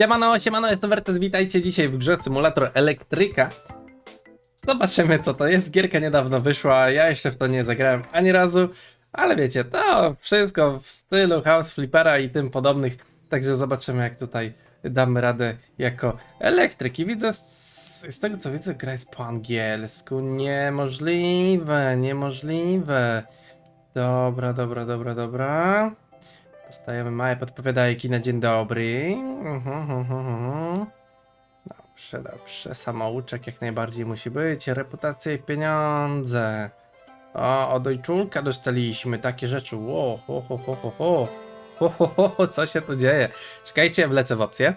Siemano, siemano, jestem Wertes, witajcie dzisiaj w grze Symulator Elektryka. Zobaczymy co to jest, gierka niedawno wyszła, ja jeszcze w to nie zagrałem ani razu, ale wiecie, to wszystko w stylu House Flippera i tym podobnych, także zobaczymy jak tutaj damy radę jako elektryk. I widzę, z, z tego co widzę, gra jest po angielsku, niemożliwe, niemożliwe. Dobra, dobra, dobra, dobra. Dostajemy małe podpowiadajki na dzień dobry. Mhm, mhm, mhm. Dobrze, dobrze. Samouczek jak najbardziej musi być. Reputacja i pieniądze. O, od ojczulka dostaliśmy takie rzeczy. Ło, ho, ho, ho, ho, ho. Ho, ho, ho, co się tu dzieje? Czekajcie, wlecę w opcję.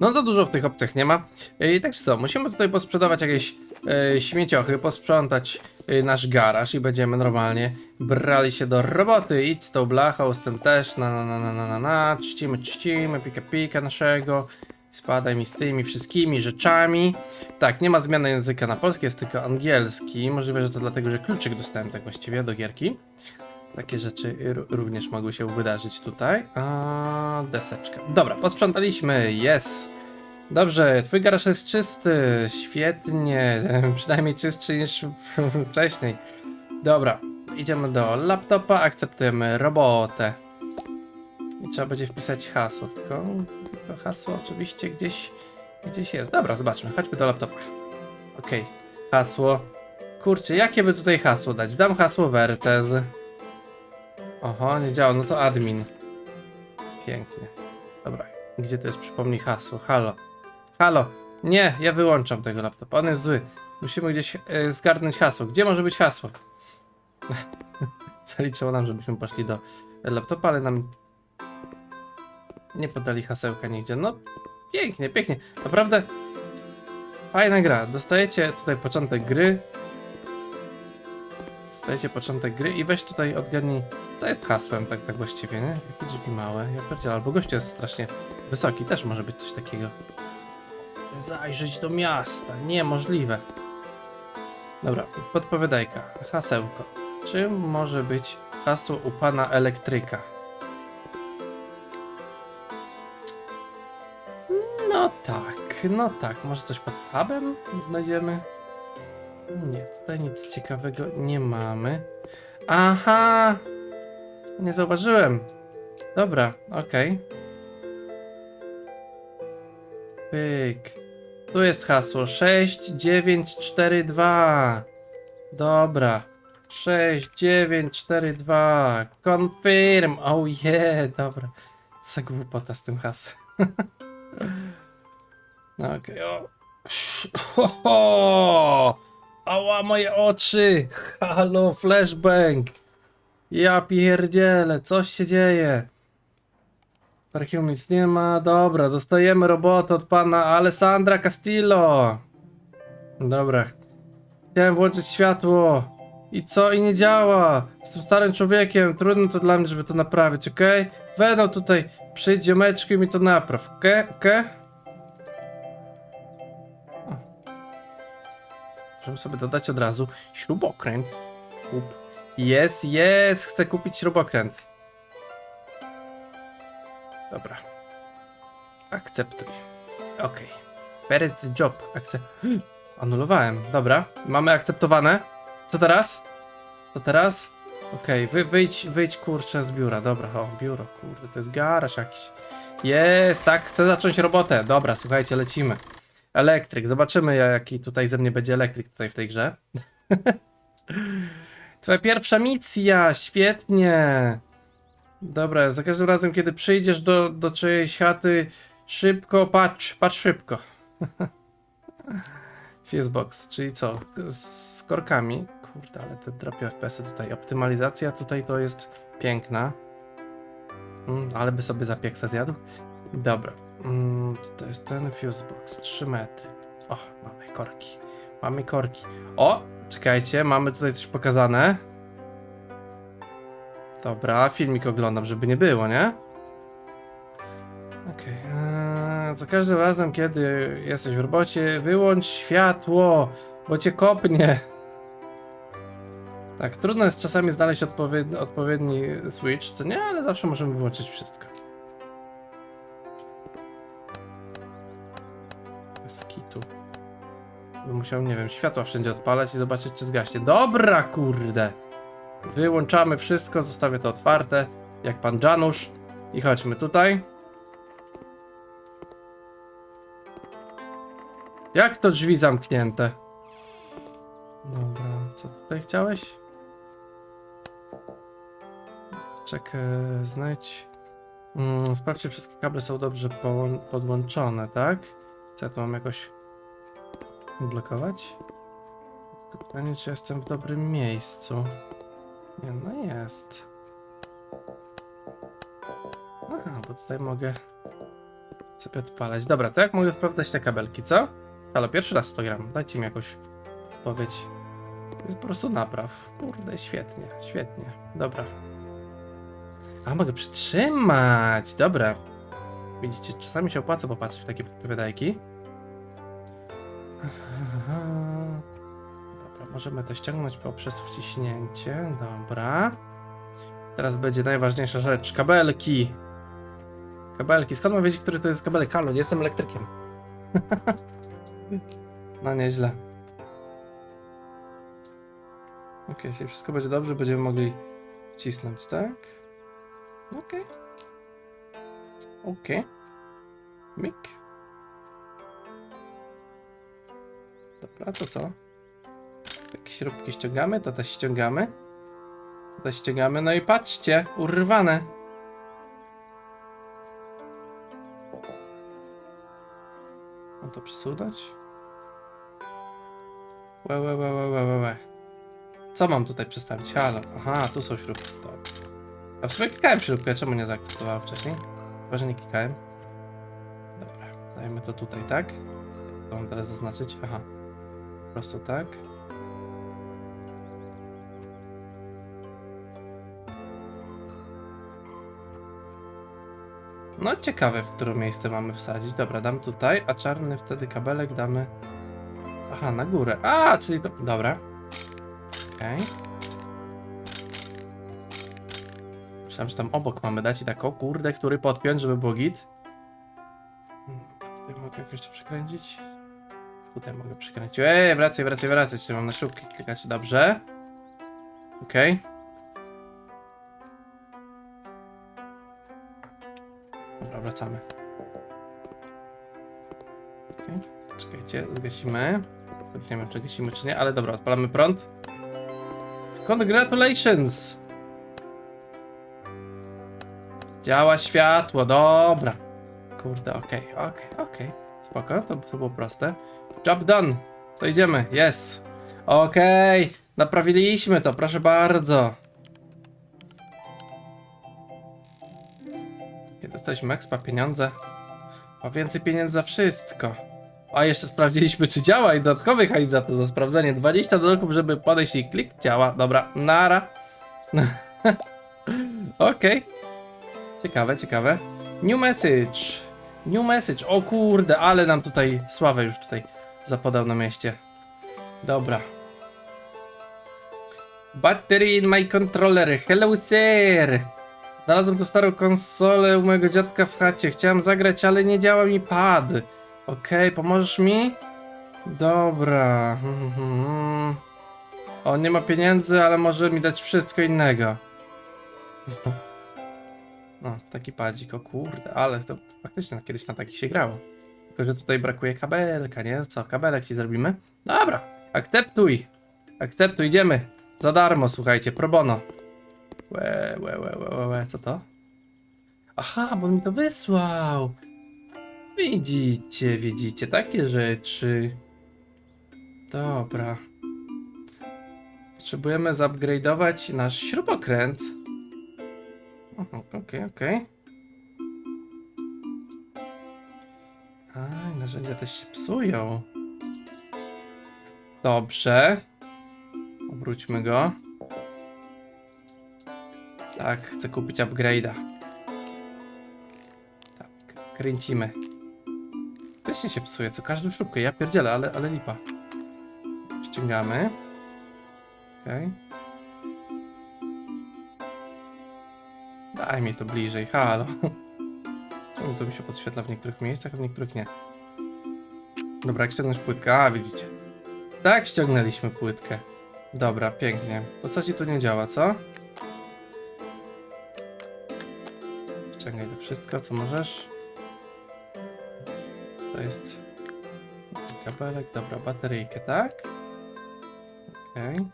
No za dużo w tych opcjach nie ma. I tak co, musimy tutaj posprzedawać jakieś e, śmieciochy, posprzątać e, nasz garaż i będziemy normalnie brali się do roboty. Idź z tą blachą, z tym też, na na na na na na, na. czcimy, czcimy, pika pika naszego. Spadaj mi z tymi wszystkimi rzeczami. Tak, nie ma zmiany języka na polski, jest tylko angielski. Możliwe, że to dlatego, że kluczyk dostałem tak właściwie do gierki. Takie rzeczy również mogły się wydarzyć tutaj. A, deseczka. Dobra, posprzątaliśmy. Jest. Dobrze, twój garaż jest czysty. Świetnie. Przynajmniej czystszy niż wcześniej. Dobra, idziemy do laptopa, akceptujemy robotę. I trzeba będzie wpisać hasło, tylko, tylko hasło oczywiście gdzieś, gdzieś jest. Dobra, zobaczmy, chodźmy do laptopa. Okej, hasło. Kurczę, jakie by tutaj hasło dać? Dam hasło Vertez. Oho, nie działa, no to admin. Pięknie. Dobra, gdzie to jest? Przypomnij hasło. Halo. Halo. Nie, ja wyłączam tego laptopa. On jest zły. Musimy gdzieś e, zgarnąć hasło. Gdzie może być hasło? Zaliczyło nam, żebyśmy poszli do laptopa, ale nam nie podali hasełka nigdzie. No, pięknie, pięknie. Naprawdę fajna gra. Dostajecie tutaj początek gry. Dostajecie początek gry i weź tutaj odgadnij, co jest hasłem tak, tak właściwie, nie? Jakie drzwi małe. Ja pierdzielę, albo gość jest strasznie wysoki. Też może być coś takiego. Zajrzeć do miasta. Niemożliwe. Dobra, podpowiadajka. Hasełko. Czym może być hasło u pana elektryka? No tak, no tak. Może coś pod tabem znajdziemy? Nie, tutaj nic ciekawego nie mamy. Aha! Nie zauważyłem. Dobra, okej. Pyk. Tu jest hasło 6942. Dobra. 6942. Confirm. Oh yeah, dobra. Co głupota z tym hasłem. Okej, o. Ho, ho! Ała moje oczy! Halo, flashbang! Ja pierdzielę, coś się dzieje. Parkium nic nie ma. Dobra, dostajemy robotę od pana Alessandra Castillo. Dobra. Chciałem włączyć światło. I co? I nie działa. Jestem starym człowiekiem. Trudno to dla mnie, żeby to naprawić? Okay? Weną tutaj. Przyjdź ziomeczku i mi to napraw? Okay? Okej? O. Możemy sobie dodać od razu śrubokręt. Kup. Jest, jest! Chcę kupić śrubokręt. Dobra. Akceptuj. Okej. First job. Akcept. Anulowałem. Dobra. Mamy akceptowane. Co teraz? Co teraz? Okej, wy, wyjdź, wyjdź kurczę z biura. Dobra, o, biuro, kurde, to jest garaż jakiś. Jest, tak, chcę zacząć robotę. Dobra, słuchajcie, lecimy. Elektryk, zobaczymy jaki tutaj ze mnie będzie elektryk tutaj w tej grze. Twoja pierwsza misja, świetnie. Dobra, za każdym razem, kiedy przyjdziesz do, do czyjejś chaty, szybko patrz, patrz szybko. Fusebox, czyli co? Z korkami. Kurde, ale te drapie FPS-y tutaj. Optymalizacja tutaj to jest piękna. Mm, ale by sobie zapieksa zjadł. Dobra. Mm, to jest ten fusebox. 3 metry. O, mamy korki. Mamy korki. O, czekajcie, mamy tutaj coś pokazane. Dobra, filmik oglądam, żeby nie było, nie? Okej. eee, Za każdym razem, kiedy jesteś w robocie, wyłącz światło, bo cię kopnie. Tak, trudno jest czasami znaleźć odpowiedni, odpowiedni switch, co nie, ale zawsze możemy wyłączyć wszystko. Bez kitu. Bym musiał, nie wiem, światła wszędzie odpalać i zobaczyć, czy zgaśnie. Dobra, kurde! Wyłączamy wszystko, zostawię to otwarte, jak pan Janusz. I chodźmy tutaj. Jak to drzwi zamknięte? Dobra, co tutaj chciałeś? Czekaj, znajdź. Mm, sprawdź, czy wszystkie kable są dobrze podłączone, tak? Co tu mam jakoś blokować? Tylko pytanie, czy jestem w dobrym miejscu. Nie, no jest. Aha, bo tutaj mogę sobie odpalać. Dobra, to jak mogę sprawdzać te kabelki, co? Halo, pierwszy raz to gram. Dajcie mi jakąś odpowiedź. Jest po prostu napraw. Kurde, świetnie, świetnie. Dobra. A, mogę przytrzymać. Dobra. Widzicie, czasami się opłaca popatrzeć w takie podpowiadajki. Dobra, możemy to ściągnąć poprzez wciśnięcie. Dobra. Teraz będzie najważniejsza rzecz. Kabelki. Kabelki. Skąd mam wiedzieć, który to jest kabelek? Halo, nie jestem elektrykiem. no nieźle. Ok, jeśli wszystko będzie dobrze, będziemy mogli wcisnąć, tak? Okej. Okej. Mik. Dobra, to co? Takie śrubki ściągamy, to też ściągamy. To też ściągamy, no i patrzcie, urwane. Mam to przesunąć? Łe, łe, łe, łe, łe, łe. Co mam tutaj przestawić? Halo. Aha, tu są śrubki. Dobra. A w sumie klikałem śrubkę, czemu nie zaakceptowała wcześniej? Chyba, że nie klikałem. Dobra, dajmy to tutaj, tak? To mam teraz zaznaczyć? Aha. Po prostu tak. No ciekawe, w które miejsce mamy wsadzić. Dobra, dam tutaj, a czarny wtedy kabelek damy... Aha, na górę. A, czyli to... Dobra. Okej. Myślałem, że tam obok mamy dać i tak, o kurde, który podpiąć, żeby było git. Hmm, Tutaj mogę jakoś to przekręcić. Tutaj mogę przekręcić. Ej, wracaj, wracaj, wracaj. Czyli mam na śrubki klikać. Dobrze. Okej. Dobra, wracamy. Okej. Czekajcie, zgasimy. Nie wiem, czy gasimy, czy nie, ale dobra, odpalamy prąd. Congratulations! Działa światło, dobra. Kurde, okej, okej, okej. Spoko, to, to było proste. Job done. To idziemy, yes. Okej, naprawiliśmy to, proszę bardzo. Dostaliśmy expa, pieniądze. A więcej pieniędzy za wszystko. A jeszcze sprawdziliśmy, czy działa i dodatkowy hajs za to, za sprawdzenie. 20 dolarków, żeby podejść i klik. Działa, dobra, nara. Okej. Ciekawe, ciekawe. New message. New message. O kurde, ale nam tutaj sławę już tutaj zapodał na mieście. Dobra. Battery in my controller. Hello sir. Znalazłem tu starą konsolę u mojego dziadka w chacie. Chciałem zagrać, ale nie działa mi pad. Okej, pomożesz mi? Dobra. On nie ma pieniędzy, ale może mi dać wszystko innego. No, taki padzik, o kurde, ale to faktycznie kiedyś na takich się grało. Tylko, że tutaj brakuje kabelka, nie? Co, kabelek ci zrobimy? Dobra, akceptuj. Akceptuj, idziemy. Za darmo, słuchajcie, pro bono. Łe, łe, łe, łe, łe, co to? Aha, bo on mi to wysłał. Widzicie, widzicie, takie rzeczy. Dobra. Potrzebujemy zupgrade'ować nasz śrubokręt. Aha, Okej, okej. A, narzędzia też się psują. Dobrze. Obróćmy go. Tak, chcę kupić upgrade'a. Tak, kręcimy. Faktycznie się psuje, co każdą śrubkę. Ja pierdzielę, ale, ale lipa. Ściągamy. Okej. Daj mi to bliżej, halo. Czemu to mi się podświetla w niektórych miejscach, a w niektórych nie? Dobra, jak ściągnąć płytkę? A, widzicie. Tak, ściągnęliśmy płytkę. Dobra, pięknie. To co ci tu nie działa, co? Ściągaj to wszystko, co możesz. To jest kabelek, dobra, bateryjkę, tak? Okej.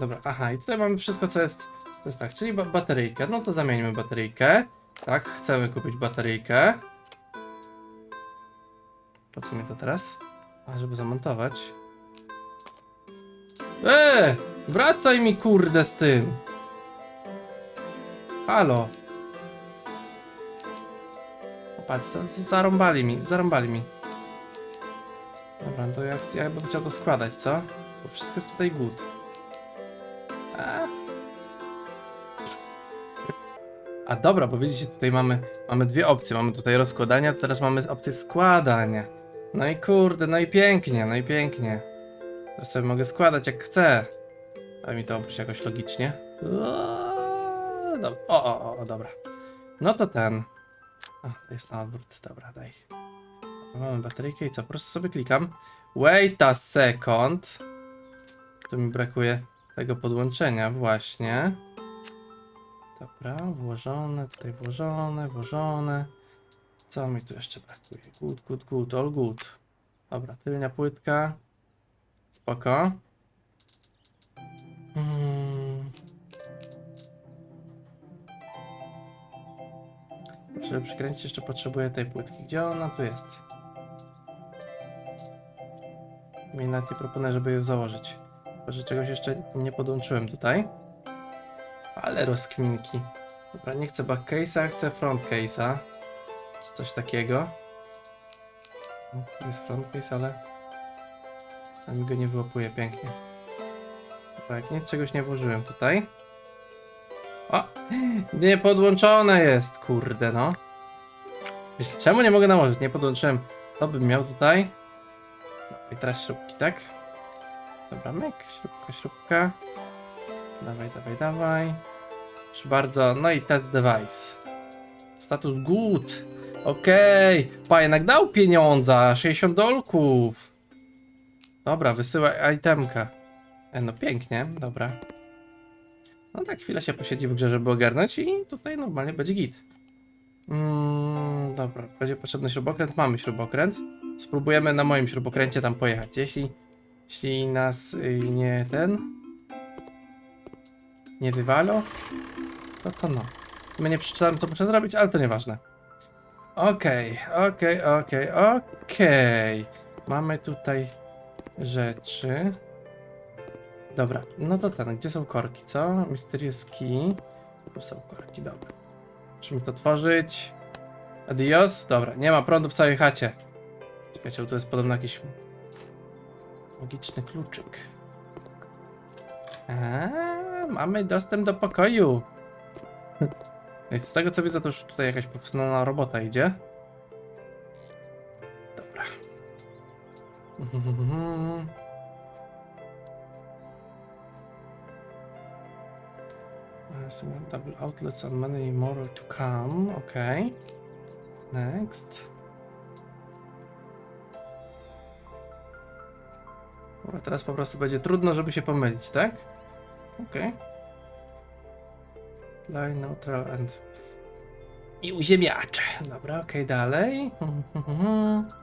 Dobra, aha, i tutaj mamy wszystko, co jest, co jest tak, czyli ba bateryjkę. No to zamieńmy bateryjkę. Tak, chcemy kupić bateryjkę. Po co mi to teraz? A, żeby zamontować. Eee! Wracaj mi kurde z tym! Halo! Patrz, za- za- zarąbali mi, zarąbali mi. Dobra, to ja, ja bym chciał to składać, co? Bo wszystko jest tutaj good. A. A dobra, bo widzicie, tutaj mamy, mamy dwie opcje. Mamy tutaj rozkładania, to teraz mamy opcję składania. No i kurde, no i pięknie, no i pięknie. Teraz sobie mogę składać jak chcę. Daj mi to obróć jakoś logicznie. O, o, o, dobra. No to ten. A, to jest na odwrót, dobra, daj. Mamy bateryjkę i co? Po prostu sobie klikam. Wait a second. Tu mi brakuje tego podłączenia, właśnie. Dobra, włożone, tutaj włożone, włożone. Co mi tu jeszcze brakuje? Good, good, good, all good. Dobra, tylnia płytka. Spoko. Żeby przykręcić jeszcze potrzebuję tej płytki. Gdzie ona tu jest? Mi nawet nie proponuję, żeby ją założyć. Chyba, że czegoś jeszcze nie podłączyłem tutaj. Ale rozkminki. Dobra, nie chcę back case'a, chcę front case'a. Czy coś takiego. Jest front case, ale... A mi go nie wyłapuje pięknie. Dobra, jak nie, czegoś nie włożyłem tutaj. O! Nie podłączone jest, kurde no. Myślę, czemu nie mogę nałożyć? Nie podłączyłem. To bym miał tutaj. Dobra, i teraz śrubki, tak? Dobra, myk, śrubka, śrubka. Dawaj, dawaj, dawaj. Proszę bardzo, no i test device. Status good. Okej, pa, jednak dał pieniądza, 60 dolków. Dobra, wysyłaj itemka. E, no pięknie, dobra. No tak, chwilę się posiedzi w grze, żeby ogarnąć i tutaj normalnie będzie git. Mm, dobra, będzie potrzebny śrubokręt, mamy śrubokręt. Spróbujemy na moim śrubokręcie tam pojechać. Jeśli, jeśli nas y, nie ten, nie wywalo, to to no. My nie przeczytałem, co muszę zrobić, ale to nieważne. Okej, okej, okej, okej. Mamy tutaj rzeczy. Dobra, no to ten, gdzie są korki, co? Mysterious Key. Tu są korki, dobra. Musimy to tworzyć. Adios? Dobra, nie ma prądu w całej chacie. Czekajcie, tu jest podobno jakiś magiczny kluczyk. A, mamy dostęp do pokoju. No z tego co widzę, to już tutaj jakaś profesjonalna robota idzie. Dobra. Double outlets and many more to come. Okay. Next. Dobra, teraz po prostu będzie trudno, żeby się pomylić, tak? Okej. Line neutral and... I uziemiacze. Dobra, okej, dalej.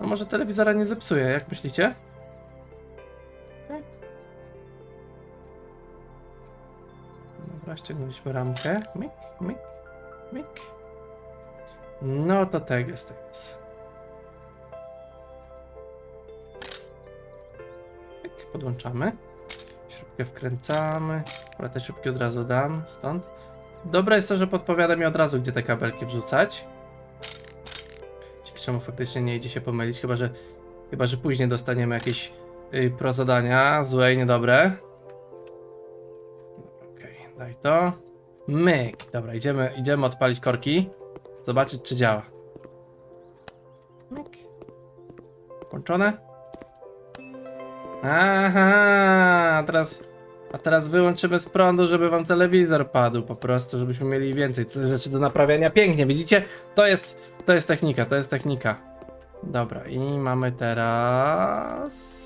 No może telewizora nie zepsuje, jak myślicie? Ściągnęliśmy ramkę. Myk, myk, myk. No to tak jest, tak jest. Podłączamy. Śrubkę wkręcamy. Ale te śrubki od razu dam stąd. Dobre jest to, że podpowiada mi od razu, gdzie te kabelki wrzucać. Dzięki czemu faktycznie nie idzie się pomylić, chyba że, chyba, że później dostaniemy jakieś yy, pro zadania, złe i niedobre. Daj to. Myk. Dobra, idziemy, idziemy odpalić korki. Zobaczyć, czy działa. Myk. Włączone? Aha, a teraz, a teraz wyłączymy z prądu, żeby wam telewizor padł po prostu, żebyśmy mieli więcej rzeczy do naprawiania. Pięknie, widzicie? To jest, To jest technika, to jest technika. Dobra, i mamy teraz...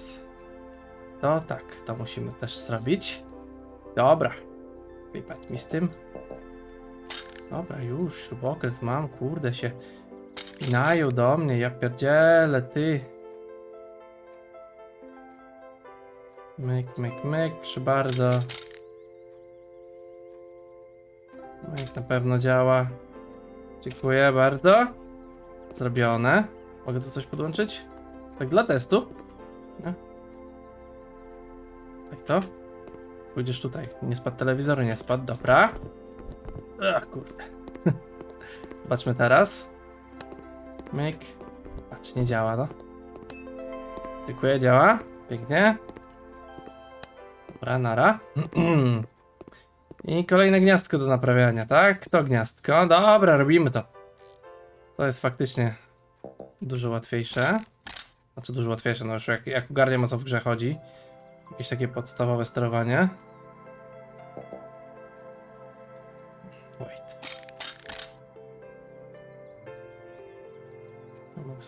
To tak, to musimy też zrobić. Dobra. Wypadł mi z tym. Dobra, już, śrubokręt mam, kurde się spinają do mnie, ja pierdzielę, ty. Myk, myk, myk, proszę bardzo. Myk na pewno działa. Dziękuję bardzo. Zrobione. Mogę tu coś podłączyć? Tak dla testu? Nie? Tak to? Pójdziesz tutaj. Nie spadł telewizor, nie spadł, dobra. Ach, kurde. Zobaczmy teraz. Myk. Patrz, nie działa, no. Dziękuję, działa. Pięknie. Dobra, nara. I kolejne gniazdko do naprawiania, tak? To gniazdko. Dobra, robimy to. To jest faktycznie dużo łatwiejsze. Znaczy dużo łatwiejsze, no już jak, jak ogarniam o co w grze chodzi. Jakieś takie podstawowe sterowanie.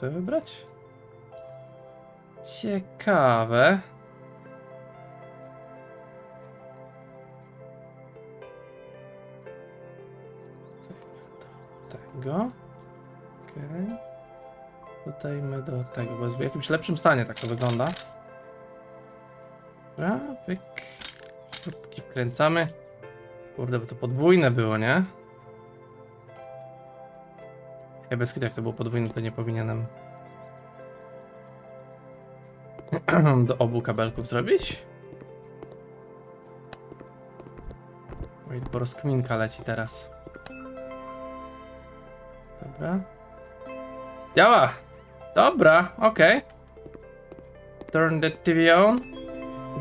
Sobie wybrać? Ciekawe. Tego. Okej. Dodajmy do tego, bo jest w jakimś lepszym stanie, tak to wygląda. Dobra, pyk. Śrubki wkręcamy. Kurde, bo to podwójne było, nie? Ja bez jak to było podwójne, to nie powinienem do obu kabelków zrobić. Wait, bo rozkminka leci teraz. Dobra. Działa! Dobra, okej. Turn the TV on.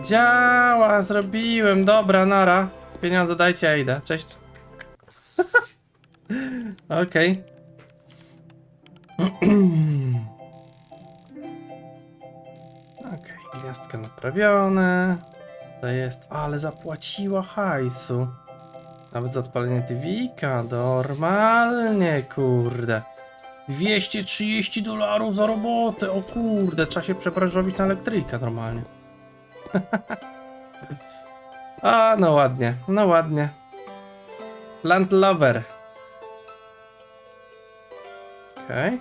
Działa, zrobiłem, dobra, nara. Pieniądze dajcie, ja idę. Cześć. Okej. Okej, gwiazdka naprawione. To jest, ale zapłaciła hajsu. Nawet za odpalenie TV-ka, normalnie, kurde. 230 dolarów za robotę, o kurde, trzeba się przeprażowić na elektryka normalnie. A, no ładnie, no ładnie. Plant lover. Okej.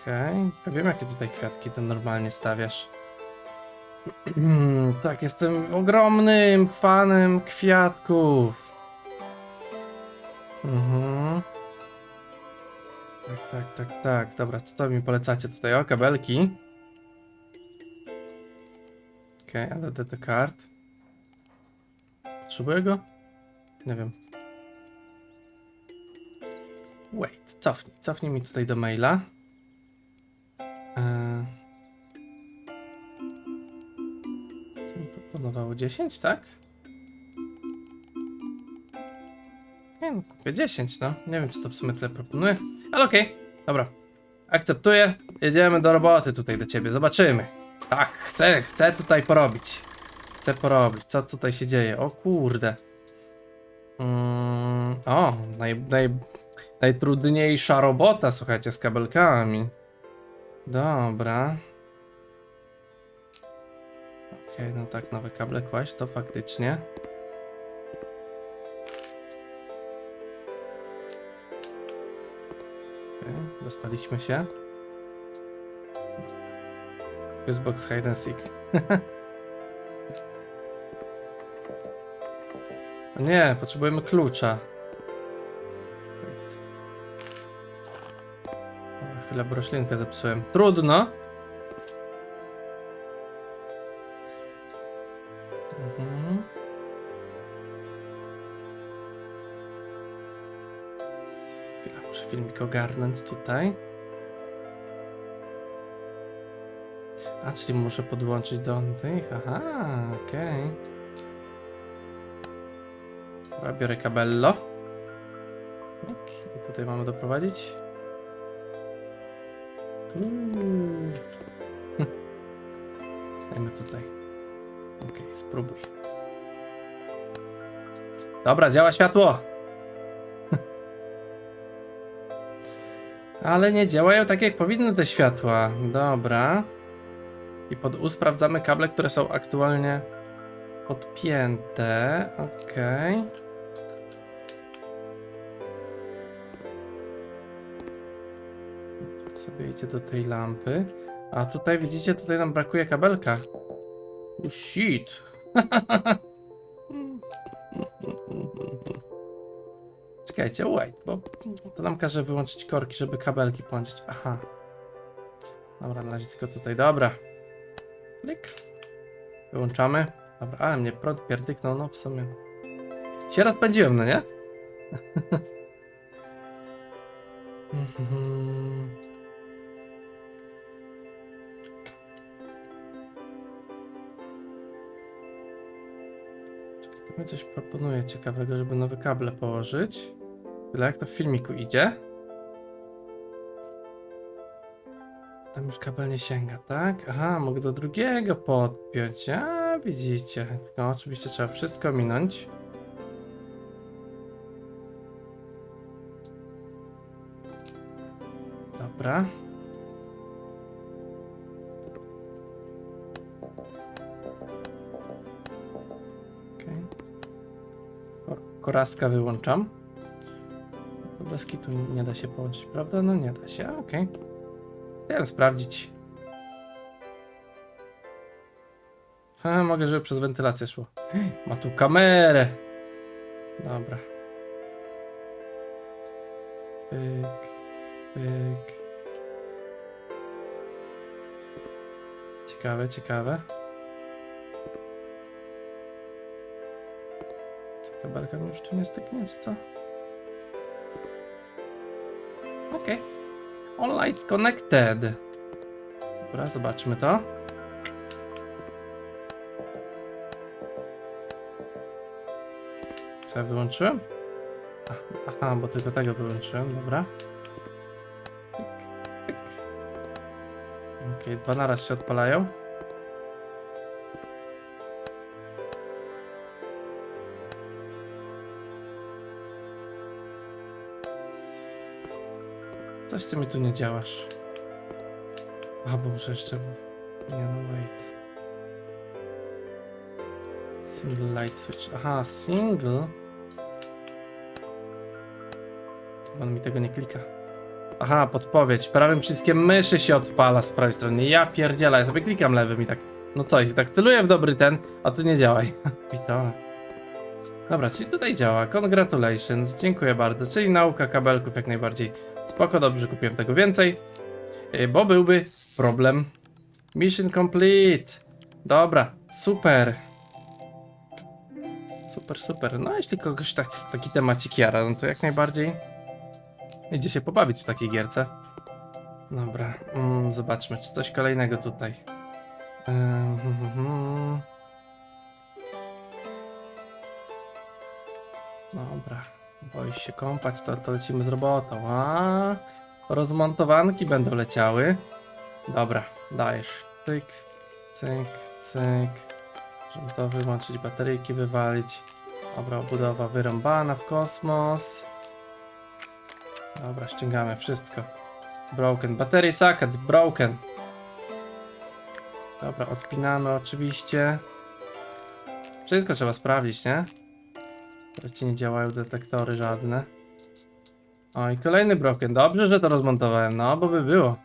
Okej, ja wiem jakie tutaj kwiatki to normalnie stawiasz. tak, jestem ogromnym fanem kwiatków. Mhm. Tak, tak, tak, tak. Dobra, to co mi polecacie tutaj? O, kabelki. Okej, okay, add the card. Potrzebuję go? Nie wiem. Wait, cofnij, cofnij mi tutaj do maila. Eee... To mi proponowało 10, tak? Nie no, kupię 10, no. Nie wiem, czy to w sumie tyle proponuje, ale okej, dobra. Akceptuję, jedziemy do roboty tutaj do ciebie, zobaczymy. Tak, chcę, chcę tutaj porobić. Chcę porobić, co tutaj się dzieje? O kurde. Mm, o, naj, naj, najtrudniejsza robota, słuchajcie, z kabelkami. Dobra. Okej, no tak, nowe kable kłaść, to faktycznie. Okej, dostaliśmy się. Fusebox Hide and Seek. O nie, potrzebujemy klucza. Chwilę, bo roślinkę zepsułem. Trudno. Mhm. Chwila, muszę filmik ogarnąć tutaj. A, czyli muszę podłączyć do tych, aha, okej. Dobra, biorę kabello. I tutaj mamy doprowadzić. Uuu. Dajmy tutaj. Okej, spróbuj. Dobra, działa światło. Ale nie działają tak jak powinny te światła. Dobra. I pod U sprawdzamy kable, które są aktualnie podpięte. Okej. To sobie idzie do tej lampy. A tutaj widzicie, tutaj nam brakuje kabelka. Oh, shit. Czekajcie, wait, bo to nam każe wyłączyć korki, żeby kabelki połączyć. Aha. Dobra, na razie tylko tutaj. Dobra. Klik. Wyłączamy. Dobra, ale mnie prąd pierdyknął, no w sumie. Się rozpędziłem, no nie? mi coś proponuje ciekawego, żeby nowe kable położyć. Tyle jak to w filmiku idzie. Tam już kabel nie sięga, tak? Aha, mogę do drugiego podpiąć. A, widzicie. Tylko oczywiście trzeba wszystko minąć. Dobra. Kor koraska wyłączam. Bez kitu nie da się połączyć, prawda? No nie da się, okej. Chciałem sprawdzić. A, mogę, żeby przez wentylację szło. Ma tu kamerę. Dobra. Pyk, pyk. Ciekawe, ciekawe. Co, kabelka mi już tu nie styknie, czy co? Okej. All lights connected. Dobra, zobaczmy to. Co ja wyłączyłem? Aha, bo tylko tego wyłączyłem, dobra. Okej, dwa naraz się odpalają. Coś ty mi tu nie działasz. A, bo muszę jeszcze... Nie no, wait. Single light switch. Aha, single. On mi tego nie klika. Aha, podpowiedź. Prawym przyciskiem myszy się odpala z prawej strony. Ja pierdzielę, ja sobie klikam lewym i tak. No coś, tak celuję w dobry ten, a tu nie działaj. Pitole. Dobra, czyli tutaj działa. Congratulations, dziękuję bardzo. Czyli nauka kabelków jak najbardziej. Spoko, dobrze, kupiłem tego więcej. Yy, Bo byłby problem. Mission complete. Dobra, super. Super, super. No, jeśli kogoś tak, taki temacik jara, no to jak najbardziej idzie się pobawić w takiej gierce. Dobra, mm, zobaczmy, czy coś kolejnego tutaj. Ym, hmm, hmm, Dobra, boisz się kąpać, to, to lecimy z robotą. A, rozmontowanki będą leciały. Dobra, dajesz. Cyk, cyk, cyk. Żeby to wyłączyć, bateryjki wywalić. Dobra, obudowa wyrąbana w kosmos. Dobra, ściągamy wszystko. Broken. Battery socket, broken. Dobra, odpinamy oczywiście. Wszystko trzeba sprawdzić, nie? Wreszcie nie działają detektory żadne. O, i kolejny broken. Dobrze, że to rozmontowałem. No, bo by było.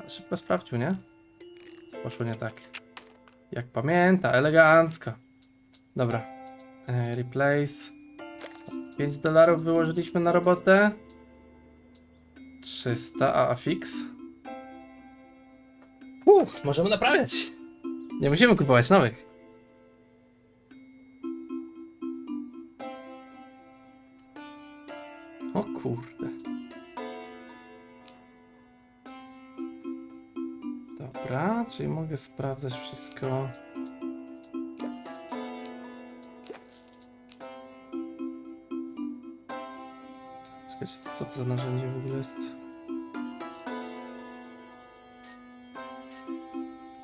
Ale szybko sprawdził, nie? Co poszło nie tak? Jak pamięta, elegancko. Dobra. E, replace. 5 dolarów wyłożyliśmy na robotę. 300, a, a fix? Uff, możemy naprawiać. Nie musimy kupować nowych. Czyli mogę sprawdzać wszystko. Czekajcie, co to za narzędzie w ogóle jest?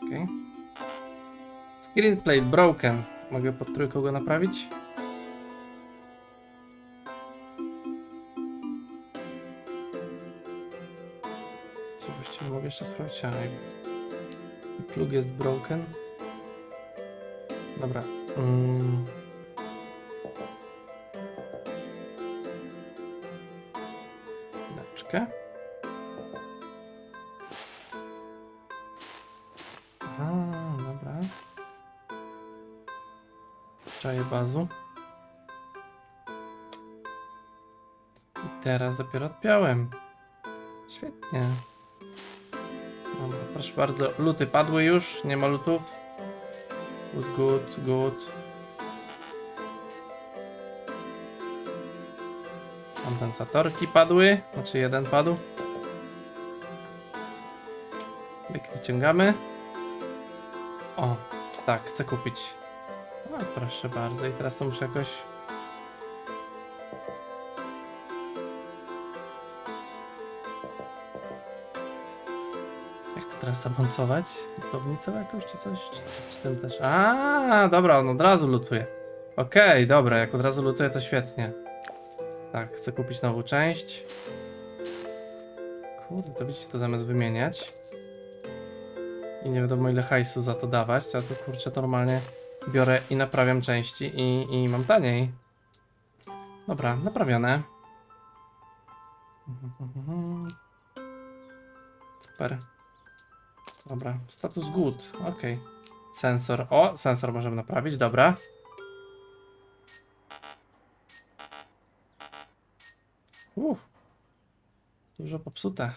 Okej. Screenplate broken. Mogę pod trójką go naprawić? Co właściwie mogę jeszcze sprawdzić? Plug jest broken. Dobra. Mm. Chwileczkę. A, dobra. Czaję bazu. I teraz dopiero odpiąłem. Świetnie. Proszę bardzo. Luty padły już, nie ma lutów. Good, good, good. Kondensatorki padły, znaczy jeden padł. Jak wyciągamy. O, tak, chcę kupić. O, proszę bardzo. I teraz to muszę jakoś... teraz zamontować? Lutownicą jakąś czy coś? Czy, czy też? A, dobra, on od razu lutuje. Okej, dobra, jak od razu lutuje to świetnie. Tak, chcę kupić nową część. Kurde, to widzicie, to zamiast wymieniać. I nie wiadomo ile hajsu za to dawać, a tu kurczę normalnie biorę i naprawiam części i, i mam taniej. Dobra, naprawione. Super. Dobra, status good, ok. Sensor, o, sensor możemy naprawić, dobra. Uff. Dużo popsute.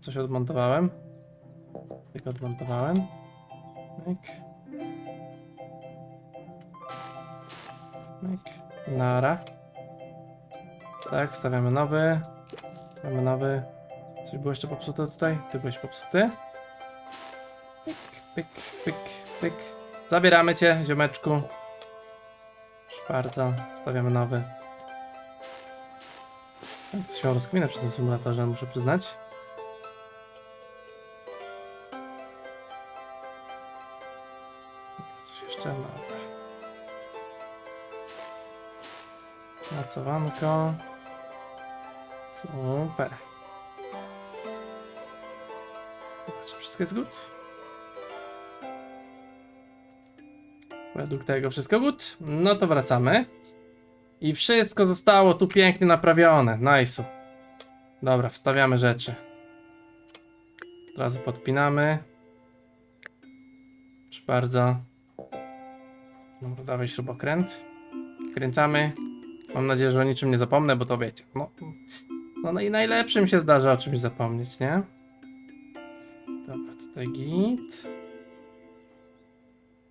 Coś odmontowałem. Tylko odmontowałem. Myk. Myk. Nara. Tak, wstawiamy nowy. Wstawiamy nowy. Coś było jeszcze popsute tutaj? Ty byłeś popsuty? Pyk, pyk, pyk, pyk. Zabieramy cię, ziomeczku. Bardzo, stawiamy nowy. Tak, To się rozkminę przy tym symulatorze, muszę przyznać. Coś jeszcze? Dobra. Mocowanko. Super. Wszystko jest good? Według tego wszystko good. No to wracamy. I wszystko zostało tu pięknie naprawione. Nice. Dobra, wstawiamy rzeczy. Od razu podpinamy. Proszę bardzo. Dobra, dawaj śrubokręt. Kręcamy. Mam nadzieję, że o niczym nie zapomnę, bo to wiecie. No, no, i najlepszym się zdarza o czymś zapomnieć, nie? Tutaj git.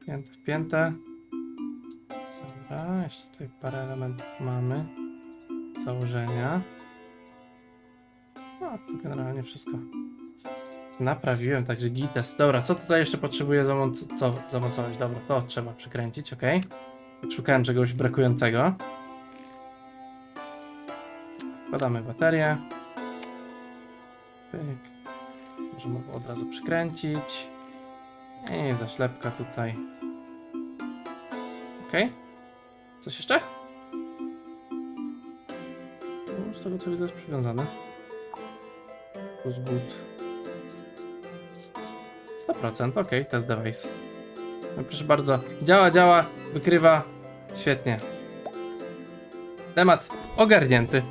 Wpięte, wpięte. Dobra, jeszcze tutaj parę elementów mamy. Założenia. No, tu generalnie wszystko naprawiłem, także gites. Dobra, co tutaj jeszcze potrzebuję zamocować? Dobra, to trzeba przykręcić, ok. Szukałem czegoś brakującego. Wkładamy baterię. Pyk. Możemy go od razu przykręcić. I zaślepka tutaj. Ok. Coś jeszcze? No, z tego co widzę jest przywiązane. Plus good. 100%, ok, test device. No proszę bardzo, działa, działa, wykrywa. Świetnie. Temat ogarnięty.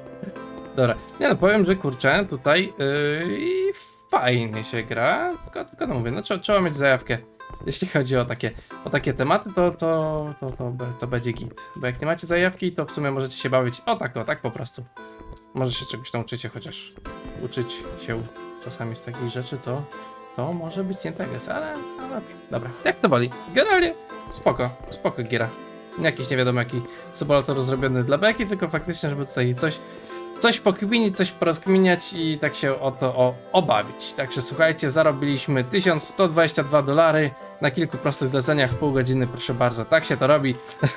Dobra, nie no, powiem, że kurczę, tutaj yy, fajnie się gra, tylko, tylko no mówię, no trzeba, trzeba mieć zajawkę. Jeśli chodzi o takie, o takie tematy, to, to, to, to, to będzie git. Bo jak nie macie zajawki, to w sumie możecie się bawić o tak, o tak po prostu. Może się czegoś nauczycie, chociaż uczyć się czasami z takich rzeczy, to, to może być nie tak jest, ale, ale okej. Dobra, jak to woli. Generalnie spoko, spoko giera. Jakiś nie wiadomo jaki symulator zrobiony dla beki, tylko faktycznie, żeby tutaj coś coś pokminić, coś porozkminiać i tak się o to o, obawić. Także słuchajcie, zarobiliśmy 1122 dolary na kilku prostych zleceniach w pół godziny, proszę bardzo, tak się to robi.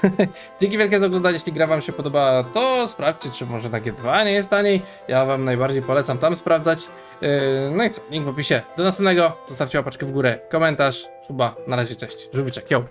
Dzięki wielkie za oglądanie, jeśli gra wam się podobała, to sprawdźcie, czy może na G2 nie jest taniej. Ja wam najbardziej polecam tam sprawdzać. Yy, No i co, link w opisie. Do następnego, zostawcie łapaczkę w górę, komentarz, suba, na razie, cześć, żółwiczek, yo!